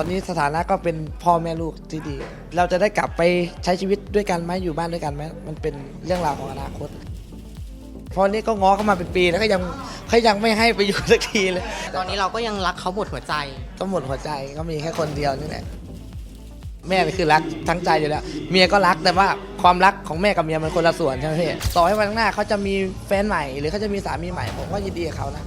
ตอนนี้สถานะก็เป็นพ่อแม่ลูกที่ดี เราจะได้กลับไปใช้ชีวิตด้วยกันไหมอยู่บ้านด้วยกันไหมมันเป็นเรื่องราวของอนาคตเพราะนี่ก็ง้อเข้ามาเป็นปีแล้วก็ยังเขายังไม่ให้ไปอยู่สักทีเลยตอนนี้เราก็ยังรักเขาหมดหัวใจ ก็หมดหัวใจก็มีแค่คนเดียวนี่แหละแม่นี่คือรักทั้งใจอยู่แล้ว เมียก็รักแต่ว่าความรักของแม่กับเมียมันคนละส่วนใช่ไหมพี่ต่อให้วันข้างหน้าเขาจะมีแฟนใหม่ หรือเขาจะมีสามีใหม่ผมก็ยินดีกับเขานะ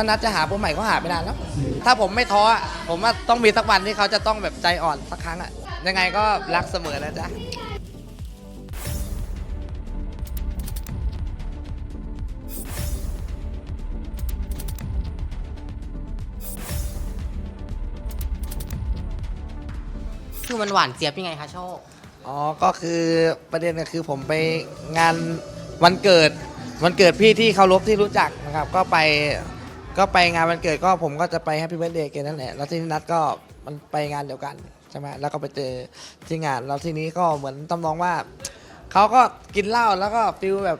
ถ้านัดจะหาผัวใหม่ก็หาไม่นานแล้ว ถ้าผมไม่ท้ออะผมว่าต้องมีสักวันที่เขาจะต้องแบบใจอ่อนสักครั้งอะยังไงก็รักเสมอนะจ๊ะคือมันหวานเจี๊ยบยังไงคะโชค อ๋อ ก็คือประเด็นก็คือผมไปงานวันเกิด วันเกิดพี่ที่เคารพที่รู้จักนะครับ ก็ไป ก็ไปงานวันเกิดก็ผมก็จะไปแฮปปี้เบิร์ดเดย์กันนั่นแหละแล้วที่นัดก็มันไปงานเดียวกันใช่ไหมแล้วก็ไปเจอที่งานแล้วทีนี้ก็เหมือนตำนองว่าเขาก็กินเหล้าแล้วก็ฟิลแบบ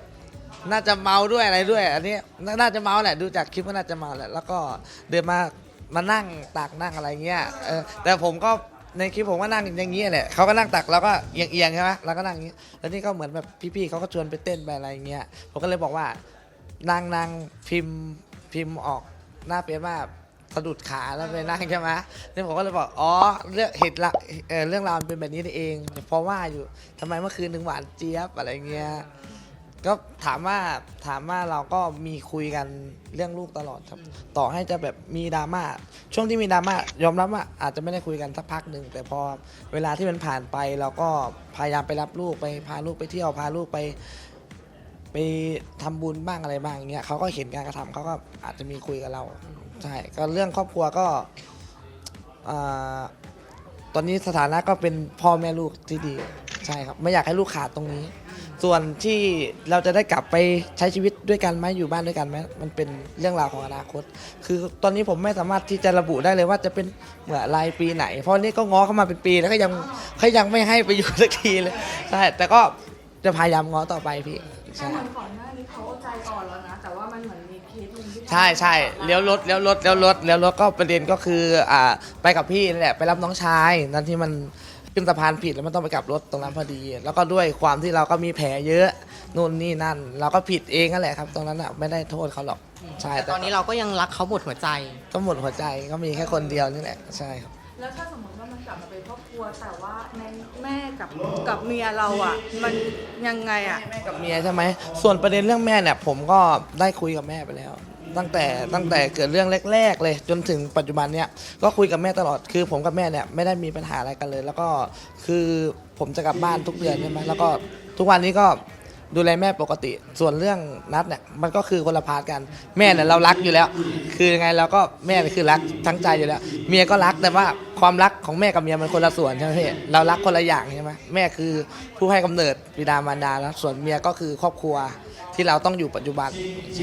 น่าจะเมาด้วยอะไรด้วย อันนี้น่าจะเมาแหละดูจากคลิปก็น่าจะเมาแหละแล้วก็เดินมามานั่งตักนั่งอะไรเงี้ยเออแต่ผมก็ในคลิปผมก็นั่งอย่างนี้แหละเขาก็นั่งตักแล้วก็เอียงเอียงๆใช่ไหมแล้วก็นั่งอย่างนี้แล้วนี่ก็เหมือนแบบพี่ๆเขาก็ชวนไปเต้นไปอะไรเงี้ยผมก็เลยบอกว่านางนางพิมพ์พิมพ์ออก หน้าเฟซว่าสะดุดขาแล้วไปนั่งใช่ไหมนี่ผมก็เลยบอกอ๋อเรื่องเหตุละเอ่อเรื่องราวมันเป็นแบบนี้นี่เอง เพราะว่าอยู่ทำไมเมื่อคืนถึงหวานเจี๊ยบอะไรเงี้ยก็ถามว่าถามว่าเราก็มีคุยกันเรื่องลูกตลอดครับ ต่อให้จะแบบมีดราม่าช่วงที่มีดราม่ายอมรับว่าอาจจะไม่ได้คุยกันสักพักหนึ่งแต่พอเวลาที่มันผ่านไปเราก็พยายามไปรับลูกไปพาลูกไปเที่ยวพาลูกไป ไปทำบุญบ้างอะไรบ้างอย่างเงี้ยเขาก็เห็นการกระทำเขาก็อาจจะมีคุยกับเราใช่ก็เรื่องครอบครัวก็อ่าตอนนี้สถานะก็เป็นพ่อแม่ลูกที่ดีใช่ครับ ไม่อยากให้ลูกขาดตรงนี้ ส่วนที่เราจะได้กลับไปใช้ชีวิตด้วยกันไหมอยู่บ้านด้วยกันไหมมันเป็นเรื่องราวของอนาคต คือตอนนี้ผมไม่สามารถที่จะระบุได้เลยว่าจะเป็นเมื่อรายปีไหน เพราะนี่ก็ง้อเข้ามาเป็นปีแล้วก็ยังเขายังไม่ให้ไปอยู่สักทีเลยใช่แต่ก็ จะพยายามง้อต่อไปพี่แต่ใช่ เหมือนก่อนหน้านี้เขาใจอ่อนแล้วนะ แต่ว่ามันเหมือนมีเคสหนึ่งที่ใช่ใช่เลี้ยวรถเลี้ยวรถเลี้ยวรถเลี้ยวรถก็ประเด็นก็คืออ่าไปกับพี่นั่นแหละไปรับน้องชายนั่นที่มันขึ้นสะพานผิดแล้วมันต้องไปกลับรถตรงนั้นพอดี แล้วก็ด้วยความที่เราก็มีแผลเยอะนู่นนี่นั่น เราก็ผิดเองนั่นแหละครับ ตรงนั้นอะไม่ได้โทษเขาหรอกใช่แต่แต่ตอนนี้เราก็ยังรักเขาหมดหัวใจ ก็หมดหัวใจก็มีแค่คนเดียวนี่แหละใช่ครับ แล้วถ้าสมมติว่ามันกลับมาเป็นครอบครัวแต่ว่าในแม่กับกับเมียเราอะ มันยังไงอะ แม่กับเมียใช่ไหม ส่วนประเด็นเรื่องแม่เนี่ยผมก็ได้คุยกับแม่ไปแล้ว ตั้งแต่ตั้งแต่เกิดเรื่องแรก ๆ เลย จนถึงปัจจุบันเนี่ยก็คุยกับแม่ตลอดคือผมกับแม่เนี่ยไม่ได้มีปัญหาอะไรกันเลย แล้วก็คือผมจะกลับบ้านทุกเดือนใช่ไหมแล้วก็ทุกวันนี้ก็ดูแลแม่ปกติ ส่วนเรื่องนัดเนี่ยมันก็คือคนละพาร์ทกันแม่เนี่ยเรารักอยู่แล้ว คือยังไงเราก็แม่เนี่ยคือรักทั้งใจอยู่แล้ว เมียก็รักแต่ว่า ความรักของแม่กับเมียมันคนละส่วนใช่ไหมพี่เรารักคนละอย่างใช่ไหมแม่คือผู้ให้กำเนิดบิดามารดาแล้วส่วนเมียก็คือครอบครัวที่เราต้องอยู่ปัจจุบัน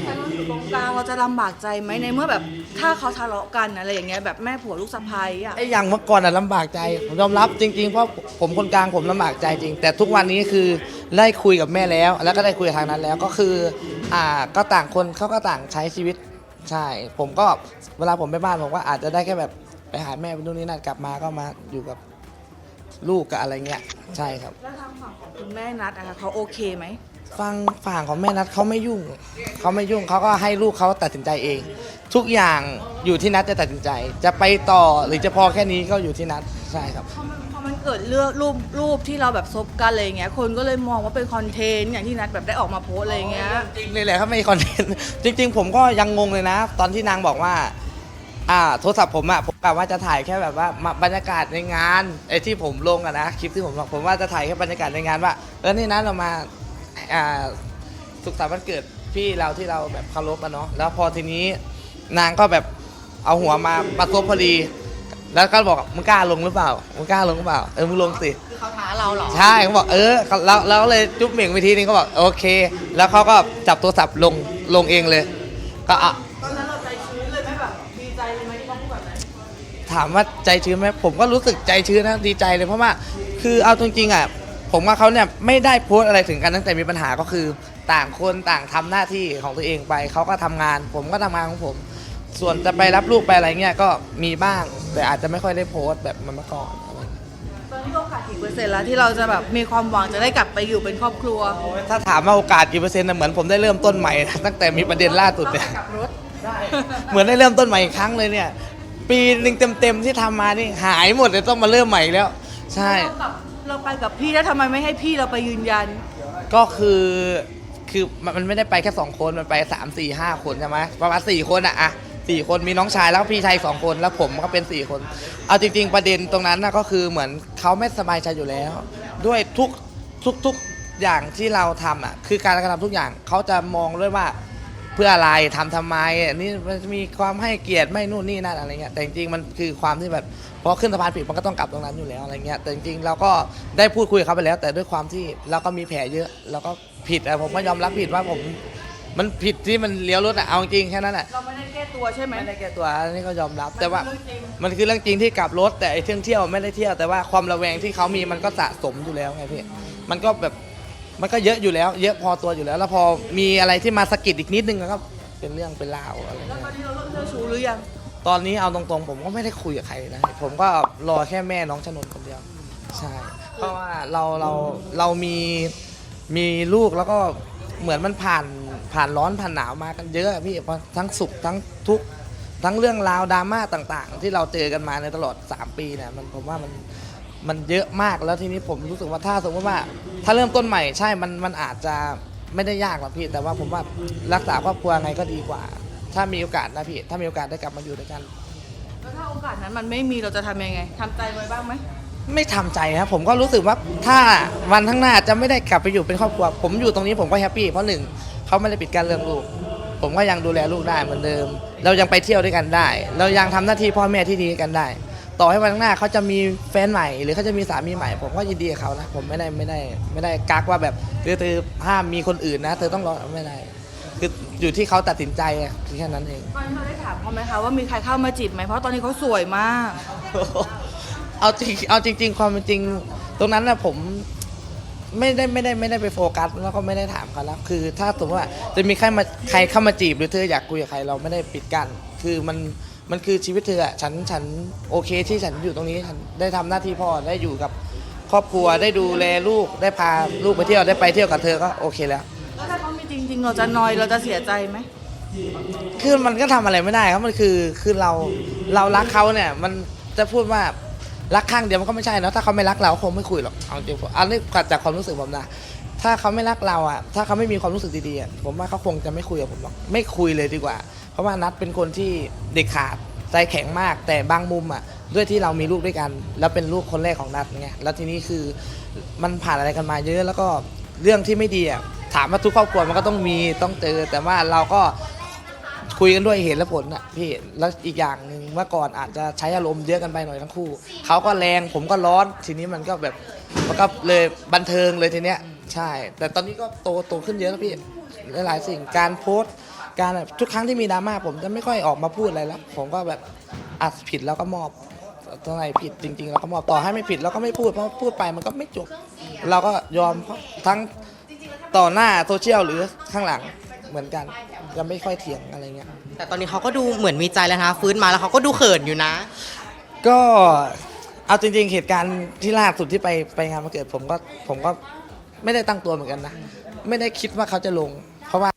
แต่เราอยู่ตรงกลางเราจะลำบากใจไหมในเมื่อแบบถ้าเขาทะเลาะกันอะไรอย่างเงี้ยแบบแม่ผัวลูกสะใภ้อะไอ้อย่างเมื่อก่อนอะลำบากใจผมยอมรับจริงๆเพราะผมคนกลางผมลำบากใจจริง แต่ทุกวันนี้คือได้คุยกับแม่แล้ว แล้วก็ได้คุยกับทางนั้นแล้วก็คืออ่าก็ต่างคนเขาก็ต่างใช้ชีวิตใช่ ผมก็เวลาผมไปบ้านผมก็อาจจะได้แค่แบบ ไปหาแม่ไปนู่นนี่นั่นกลับมาก็มาอยู่กับลูกกับอะไรเงี้ยใช่ครับ แล้วทางฝั่งของคุณแม่นัดอะคะเขาโอเคไหมฟังฝั่งของแม่นัดเขาไม่ยุ่งเขาไม่ยุ่งเขาก็ให้ลูกเขาตัดสินใจเอง ทุกอย่างอยู่ที่นัดจะตัดสินใจ จะไปต่อหรือจะพอแค่นี้ก็อยู่ที่นัดใช่ครับ พอมันพอมันเกิดเรื่องรูปรูปที่เราแบบซบกันอะไรอย่างเงี้ยคนก็เลยมองว่าเป็นคอนเทนต์อย่างที่นัดแบบได้ออกมาโพสต์อะไรอย่างเงี้ย จริงเลยแหละครับไม่คอนเทนต์จริง ๆ ผมก็ยังงงเลยนะ ตอนที่นางบอกว่า อ่าโทรศัพท์ผมอะผมกะว่าจะถ่ายแค่แบบว่ามาบรรยากาศในงานไอ้ที่ผมลงอะนะคลิปที่ผมลงผมว่าจะถ่ายแค่บรรยากาศในงานว่าเออนี่นะเรามาอ่าสุขสันต์วันเกิดพี่เราที่เราแบบเคารพกันเนาะแล้วพอทีนี้นางก็แบบเอาหัวมาประซบพอดี แล้วก็บอกมึงกล้าลงหรือเปล่ามึงกล้าลงหรือเปล่าเออมึงลงสิคือเขาท้าเราเหรอ ใช่เขาบอกเออแล้วแล้วก็เลยจุ๊บเหม่งไปทีนึงเขาบอกโอเค แล้วเขาก็จับโทรศัพท์ลงลงเองเลย ก็อะ ถามว่าใจชื้นไหมผมก็รู้สึกใจชื้นนะดีใจเลยเพราะว่าคือเอาจริงๆอะผมกับเขาเนี่ยไม่ได้โพสต์อะไรถึงกันตั้งแต่มีปัญหาก็คือ ต่างคนต่างทำหน้าที่ของตัวเองไปเขาก็ทำงาน ผมก็ทำงานของผม ส่วนจะไปรับลูกไปอะไรเงี้ยก็มีบ้าง แต่อาจจะไม่ค่อยได้โพสต์แบบเมื่อก่อนอะไรเงี้ยตอนนี้โอกาสกี่เปอร์เซ็นต์แล้วที่เราจะแบบมีความหวังจะได้กลับไปอยู่เป็นครอบครัว ถ้าถามว่าโอกาสกี่เปอร์เซ็นต์นะเหมือนผมได้เริ่มต้นใหม่ ตั้งแต่มีประเด็นล่าสุดเนี่ยกลับรถเหมือนได้เริ่มต้นใหม่อีกครั้งเลยเนี่ย ปีหนึ่งเต็มๆที่ทำมานี่หายหมดเลยต้องมาเริ่มใหม่อีกแล้ว ใช่ เรากลับเราไปกับพี่แล้วทำไมไม่ให้พี่เราไปยืนยัน ก็คือคือมันมันไม่ได้ไปแค่สองคนมันไปสามสี่ห้าคนใช่ไหมประมาณสี่คนอะอะสี่คนมีน้องชายแล้วก็พี่ชายอีกสองคนแล้วผมก็เป็นสี่คน เอาจริง ๆ ประเด็นตรงนั้นนะก็คือเหมือนเขาไม่สบายใจอยู่แล้ว ด้วยทุกทุกทุกอย่างที่เราทำอะคือการกระทำทุกอย่างเขาจะมองด้วยว่า เพื่ออะไรทำทำไมอันนี้มันมีความให้เกียรติไม่นู่นนี่นั่นอะไรเงี้ยแต่จริงๆมันคือความที่แบบพอขึ้นสะพานผิดมันก็ต้องกลับตรงนั้นอยู่แล้วอะไรเงี้ยแต่จริงๆเราก็ได้พูดคุยกับเขาไปแล้ว แต่ด้วยความที่เราก็มีแผลเยอะเราก็ผิดอะผมก็ยอมรับผิดว่าผม มันผิดที่มันเลี้ยวรถอะเอาจริงแค่นั้นอะ เราไม่ได้แก้ตัวใช่ไหม ไม่ได้แก้ตัวอันนี้ก็ยอมรับแต่ว่าเรื่องจริงมันคือเรื่องจริงที่กลับรถแต่ไอ้เที่ยวเที่ยวไม่ได้เที่ยวแต่ว่าความระแวงที่เขามีมันก็สะสมอยู่แล้วไงพี่มันก็แบบ มันก็เยอะอยู่แล้ว เยอะพอตัวอยู่แล้ว แล้วพอมีอะไรที่มาสะกิดอีกนิดนึงก็เป็นเรื่องเป็นราวอะไรแล้วเงี้ย ตอนนี้เราเลิกเจ้าชู้หรือยัง ตอนนี้เอาตรงๆ ผมก็ไม่ได้คุยกับใครนะ ผมก็รอแค่แม่น้องชนนคนเดียว ใช่ เพราะว่าเราเราเรามีมีลูกแล้วก็เหมือนมันผ่านผ่านร้อนผ่านหนาวมากันเยอะอะพี่เพราะทั้งสุขทั้งทุกข์ทั้งเรื่องราวดราม่าต่างๆ ที่เราเจอกันมาในตลอด 3 ปีเนี่ยมันผมว่ามัน มันเยอะมากแล้วทีนี้ผมรู้สึกว่าถ้าสมมติว่า ถ้าเริ่มต้นใหม่ใช่ มันมันอาจจะไม่ได้ยากหรอกพี่แต่ว่าผมว่ารักษาครอบครัวไงก็ดีกว่า ถ้ามีโอกาสนะพี่ถ้ามีโอกาสได้กลับมาอยู่ด้วยกัน แล้วถ้าโอกาสนั้นมันไม่มีเราจะทำยังไงทำใจไว้บ้างไหมไม่ทำใจครับผมก็รู้สึกว่าถ้าวันข้างหน้าจะไม่ได้กลับไปอยู่เป็นครอบครัว ผมอยู่ตรงนี้ผมก็แฮปปี้เพราะหนึ่งเขาไม่ได้ปิดกั้นเรื่องลูก ผมก็ยังดูแลลูกได้เหมือนเดิม เรายังไปเที่ยวด้วยกันได้ เรายังทำหน้าที่พ่อแม่ที่ดีให้กันได้ ต่อให้วันข้างหน้าเขาจะมีแฟนใหม่ หรือเขาจะมีสามีใหม่ ผมก็ยินดีกับเขานะผมไม่ได้ไม่ได้ไม่ได้กักว่าแบบเธอเธอห้ามมีคนอื่นนะ เธอต้องรอไม่ได้คืออยู่ที่เขาตัดสินใจอะแค่นั้นเอง ตอนนี้เราได้ถามเขาไหมคะว่ามีใครเข้ามาจีบไหมเพราะตอนนี้เขาสวยมาก เอาจริงเอาจริง ๆ ความเป็นจริง ตรงนั้นนะผมไม่ได้ไม่ได้ไม่ได้ไปโฟกัสแล้วก็ไม่ได้ถามเขาแล้วคือ ถ้าสมมติว่าจะมีใครมาใครเข้ามาจีบหรือเธออยากคุยกับใครเราไม่ได้ปิดกั้นคือมัน มันคือชีวิตเธออะฉันฉันโอเคที่ฉันอยู่ตรงนี้ฉันได้ทำหน้าที่พ่อได้อยู่กับครอบครัวได้ดูแลลูกได้พาลูกไปเที่ยวได้ไปเที่ยวกับเธอก็โอเคแล้วแล้วถ้าเขามีจริงๆเราจะนอยเราจะเสียใจไหมคือมันก็ทำอะไรไม่ได้ครับมันคือคือเราเรารักเขาเนี่ยมันจะพูดว่ารักข้างเดียวมันก็ไม่ใช่เนอะถ้าเขาไม่รักเราเขาคงไม่คุยหรอกเอาจริงผมอันนี้จากความรู้สึกผมนะถ้าเขาไม่รักเราอะถ้าเขาไม่มีความรู้สึกดีๆอะผมว่าเขาคงจะไม่คุยกับผมหรอกไม่คุยเลยดีกว่า เพราะว่านัดเป็นคนที่เด็กขาดใจแข็งมาก แต่บางมุมอะด้วยที่เรามีลูกด้วยกัน แล้วเป็นลูกคนแรกของนัดไงแล้วทีนี้คือมันผ่านอะไรกันมาเยอะ แล้วก็เรื่องที่ไม่ดีอะถามว่าทุกครอบครัวมันก็ต้องมีต้องเจอ แต่ว่าเราก็คุยกันด้วยเหตุและผลน่ะพี่แล้วอีกอย่างหนึ่งเมื่อก่อนอาจจะใช้อารมณ์เยอะกันไปหน่อยทั้งคู่เขาก็แรงผมก็ร้อนทีนี้มันก็แบบมันก็เลยบันเทิงเลยทีเนี้ยใช่ แต่ตอนนี้ก็โตโตขึ้นเยอะแล้วพี่หลายๆสิ่งการโพสต์ การแบบทุกครั้งที่มีดราม่าผมจะไม่ค่อยออกมาพูดอะไรแล้ว ผมก็แบบอัดผิดแล้วก็มอบตรงไหนผิดจริงๆเราก็มอบต่อให้ไม่ผิดเราก็ไม่พูดเพราะพูดไปมันก็ไม่จบ เราก็ยอมทั้งต่อหน้าโซเชียลหรือข้างหลังเหมือนกันจะไม่ค่อยเถียงอะไรเงี้ย แต่ตอนนี้เขาก็ดูเหมือนมีใจแล้วนะคะฟื้นมาแล้วเขาก็ดูเขินอยู่นะ ก็เอาจริงๆเหตุการณ์ที่ล่าสุดที่ไปไปงานวันเกิดผมก็ผมก็ไม่ได้ตั้งตัวเหมือนกันนะ ไม่ได้คิดว่าเขาจะลง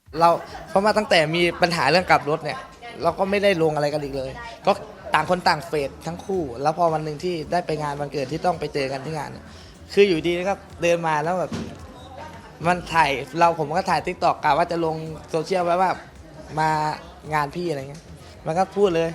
เพราะว่าเพราะว่าตั้งแต่มีปัญหาเรื่องกลับรถเนี่ย เราก็ไม่ได้ลงอะไรกันอีกเลย ก็ต่างคนต่างเฟดทั้งคู่ แล้วพอวันหนึ่งที่ได้ไปงานวันเกิดที่ต้องไปเจอกันที่งานเนี่ยคืออยู่ดีก็เดินมาแล้วแบบมันถ่ายเราผมก็ถ่ายทิกตอกกะว่าจะลงโซเชียลไว้ว่ามางานพี่อะไรเงี้ย มันก็พูดเลย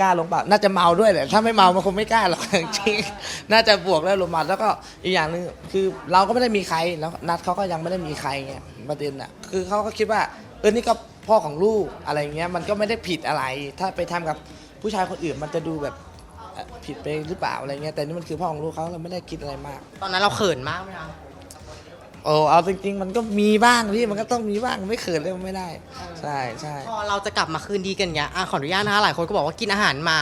กล้าลงเปล่าน่าจะเมาด้วยแหละถ้าไม่เมามันคงไม่กล้าหรอกจริงๆน่าจะบวกแล้วลงมาแล้วก็อีกอย่างหนึ่งคือเราก็ไม่ได้มีใครแล้วนัดเขาก็ยังไม่ได้มีใครไง ประเด็นอะคือเขาก็คิดว่าเออนี่ก็พ่อของลูกอะไรเงี้ยมันก็ไม่ได้ผิดอะไร ถ้าไปทำกับผู้ชายคนอื่นมันจะดูแบบเอ่อผิดไปหรือเปล่าอะไรเงี้ยแต่นี่มันคือพ่อของลูกเขาเราไม่ได้คิดอะไรมาก ตอนนั้นเราเขินมากไหมคะโอ้เอาจริงๆ มันก็มีบ้างพี่มันก็ต้องมีบ้างไม่เขินเลยมันไม่ได้ ใช่ใช่พอเราจะกลับมาคืนดีกันเนี้ยอะขออนุญาตนะคะหลายคนก็บอกว่ากินอาหารหมา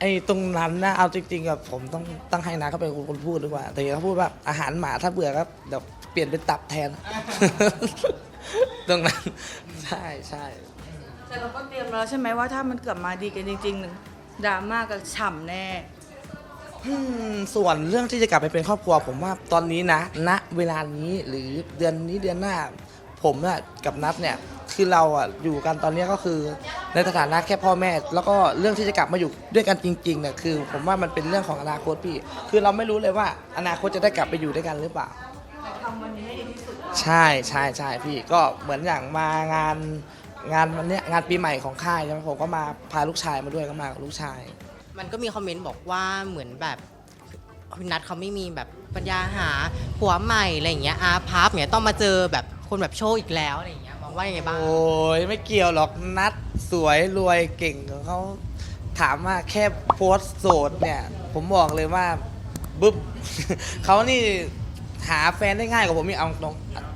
ไอ้ตรงนั้นนะเอาจริงๆอะผมต้องตั้งให้นะเขาเป็นคนพูดดีกว่า แต่เขาพูดว่าอาหารหมาถ้าเบื่อก็เดี๋ยวเปลี่ยนเป็นตับแทน ตรงนั้น ใช่ใช่แสดแต่เราก็เตรียมแล้วใช่ไหมว่าถ้ามันเกิดมาดีกันจริงๆดราม่ากับฉ่ำแน่อืมส่วนเรื่องที่จะกลับไปเป็นครอบครัว ผมว่าตอนนี้นะ ณเวลานี้หรือเดือนนี้เดือนหน้า ผมอะกับนัดเนี่ย คือเราอะอยู่กันตอนนี้ก็คือในสถานะแค่พ่อแม่ แล้วก็เรื่องที่จะกลับมาอยู่ด้วยกันจริงๆเนี่ยคือ ผมว่ามันเป็นเรื่องของอนาคตพี่ คือเราไม่รู้เลยว่า อนาคตจะได้กลับไปอยู่ด้วยกันหรือเปล่าทำวันนี้ให้ดีที่สุดใช่ใช่ใช่พี่ก็เหมือนอย่างมางานงานวันเนี้ยงานปีใหม่ของค่ายใช่ไหมผมก็มาพาลูกชายมาด้วยก็มากับลูกชาย มันก็มีคอมเมนต์บอกว่าเหมือนแบบคุณนัทเขาไม่มีแบบปัญญาหาผัวใหม่อะไรอย่างเงี้ยอาพับเนี่ยต้องมาเจอแบบคนแบบโชว์อีกแล้วอะไรอย่างเงี้ย ว่ายังไงบ้าง โอ้ยไม่เกี่ยวหรอกนัดสวยรวยเก่งของเขาถามว่าแค่โพสต์โสดเนี่ย ผมบอกเลยว่าบึ๊บ เขานี่หาแฟนได้ง่ายกว่าผมอีกเอาตรง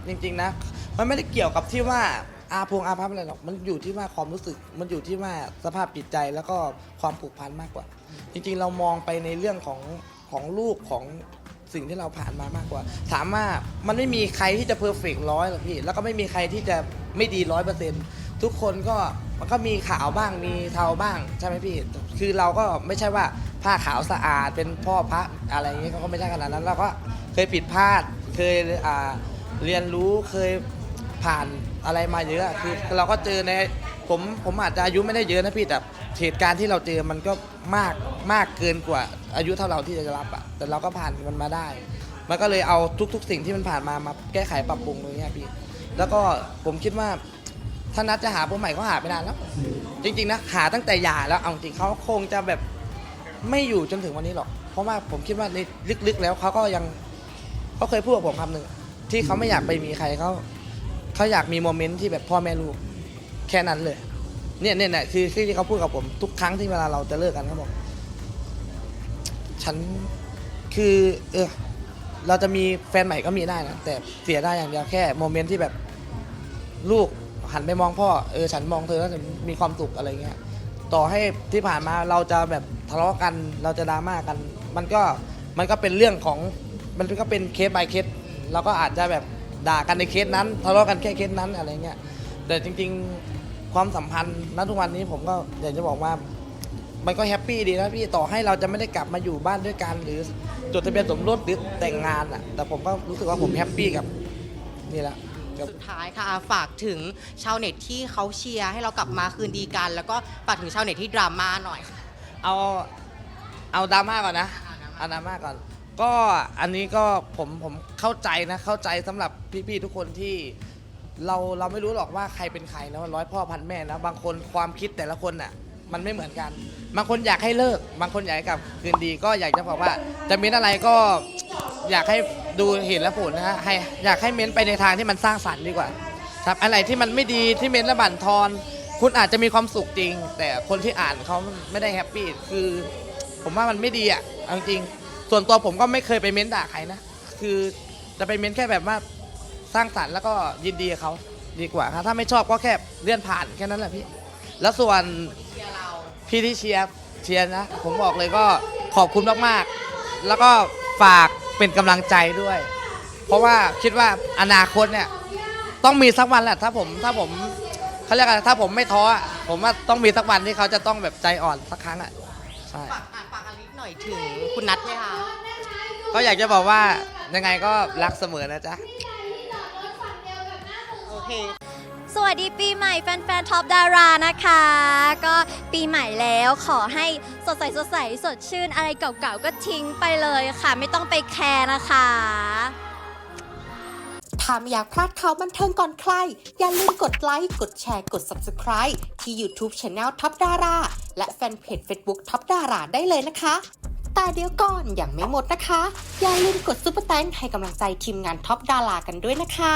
จริง ๆ นะ มันไม่ได้เกี่ยวกับที่ว่าอาพงอาพับอะไรหรอก มันอยู่ที่ว่าความรู้สึก มันอยู่ที่ว่าสภาพจิตใจแล้วก็ความผูกพันมากกว่า จริงๆ เรามองไปในเรื่องของของลูกของ สิ่งที่เราผ่านมามากกว่า ถามว่ามันไม่มีใครที่จะเพอร์เฟกต์ร้อยหรอกพี่ แล้วก็ไม่มีใครที่จะไม่ดีร้อยเปอร์เซ็นต์ทุกคนก็มันก็มีขาวบ้างมีเทาบ้างใช่ไหมพี่ คือเราก็ไม่ใช่ว่าผ้าขาวสะอาดเป็นพ่อพระอะไรอย่างเงี้ยก็ไม่ใช่ขนาดนั้นเราก็เคยผิดพลาดเคยอ่าเรียนรู้เคยผ่านอะไรมาเยอะคือเราก็เจอใน ผมผมอาจจะอายุไม่ได้เยอะนะพี่แต่เหตุการณ์ที่เราเจอมันก็มากมากเกินกว่าอายุเท่าเราที่จะรับอะแต่เราก็ผ่านมันมาได้ มันก็เลยเอาทุก ๆ สิ่งที่มันผ่านมามาแก้ไขปรับปรุงตรงนี้ยพี่ แล้วก็ผมคิดว่าถ้านัดจะหาผัวใหม่เขาหาไปนานแล้ว จริงๆนะหาตั้งแต่หย่าแล้วเอาจริงเขาคงจะแบบไม่อยู่จนถึงวันนี้หรอก เพราะว่าผมคิดว่าในลึกๆ แล้วเขาก็ยังเขาเคยพูดกับผมคำหนึ่งที่เขาไม่อยากไปมีใครเขาเขาอยากมีโมเมนต์ที่แบบพ่อแม่ลูก แค่นั้นเลย เนี่ยเนี่ยเนี่ยคือที่เขาพูดกับผมทุกครั้งที่เวลาเราจะเลิกกันเขาบอก ฉันคือ เออ เราจะมีแฟนใหม่ก็มีได้นะแต่เสียได้อย่างเดียวแค่โมเมนต์ที่แบบลูกหันไปมองพ่อเออฉันมองเธอแล้วจะมีความสุขอะไรเงี้ยต่อให้ที่ผ่านมาเราจะแบบทะเลาะกันเราจะดราม่ากัน มันก็มันก็เป็นเรื่องของมันก็เป็นเคส by เคสเราก็อาจจะแบบด่ากันในเคสนั้น ทะเลาะกันแค่เคสนั้นอะไรเงี้ยแต่จริง ๆ ความสัมพันธ์ณทุกวันนี้ผมก็อยากจะบอกว่า มันก็แฮปปี้ดีนะพี่ต่อให้เราจะไม่ได้กลับมาอยู่บ้านด้วยกัน หรือจดทะเบียนสมรสหรือแต่งงานอะ แต่ผมก็รู้สึกว่าผมแฮปปี้กับนี่แหละกับ สุดท้ายค่ะฝากถึงชาวเน็ตที่เขาเชียร์ให้เรากลับมาคืนดีกัน แล้วก็ฝากถึงชาวเน็ตที่ดราม่าหน่อยค่ะ เอาเอาดราม่าก่อนนะเอาดราม่าก่อน ก็อันนี้ก็ผมผมเข้าใจนะเข้าใจสำหรับพี่ๆทุกคนที่ เราเราไม่รู้หรอกว่าใครเป็นใครนะร้อยพ่อพันแม่นะบางคนความคิดแต่ละคนอะมันไม่เหมือนกัน บางคนอยากให้เลิก บางคนอยากให้กลับคืนดีก็อยากจะบอกว่า จะเม้นอะไรก็อยากให้ดูเหตุและผลนะฮะให้อยากให้เม้นไปในทางที่มันสร้างสรรค์ดีกว่า ครับอะไรที่มันไม่ดีที่เม้นและบั่นทอน คุณอาจจะมีความสุขจริง แต่คนที่อ่านเขาไม่ได้แฮปปี้คือ ผมว่ามันไม่ดีอะเอาจริง ส่วนตัวผมก็ไม่เคยไปเม้นด่าใครนะคือจะไปเม้นแค่แบบว่า สร้างสรรค์แล้วก็ยินดีกับเขาดีกว่าครับถ้าไม่ชอบก็แค่เลื่อนผ่านแค่นั้นแหละพี่ แล้วส่วนเชียร์เราพี่ที่เชียร์เชียร์นะ ผมบอกเลยก็ขอบคุณมากๆ แล้วก็ฝากเป็นกำลังใจด้วย เพราะว่าคิดว่าอนาคตเนี่ยต้องมีสักวันแหละถ้าผมถ้าผมเขาเรียกอะไรถ้าผมไม่ท้ออะผมว่าต้องมีสักวันที่เขาจะต้องแบบใจอ่อนสักครั้งอะใช่ ฝากอะฝากอลิสหน่อยถึงคุณนัทไหมคะก็อยากจะบอกว่ายังไงก็รักเสมอนะจ๊ะโอ เคสวัสดีปีใหม่แฟนๆท็อปดารานะคะ ก็ปีใหม่แล้วขอให้สดใสสดใสสดชื่นอะไรเก่าๆก็ทิ้งไปเลยค่ะ ไม่ต้องไปแคร์นะคะ ถ้าไม่อยากพลาดข่าวบันเทิงก่อนใคร อย่าลืมกดไลค์ กดแชร์ กด Subscribe ที่ YouTube Channel ท็อปดาราและแฟนเพจ Facebook ท็อปดาราได้เลยนะคะ แต่เดี๋ยวก่อนอย่างไม่หมดนะคะ อย่าลืมกดซุปเปอร์แตงให้กำลังใจทีมงานท็อปดารากันด้วยนะคะ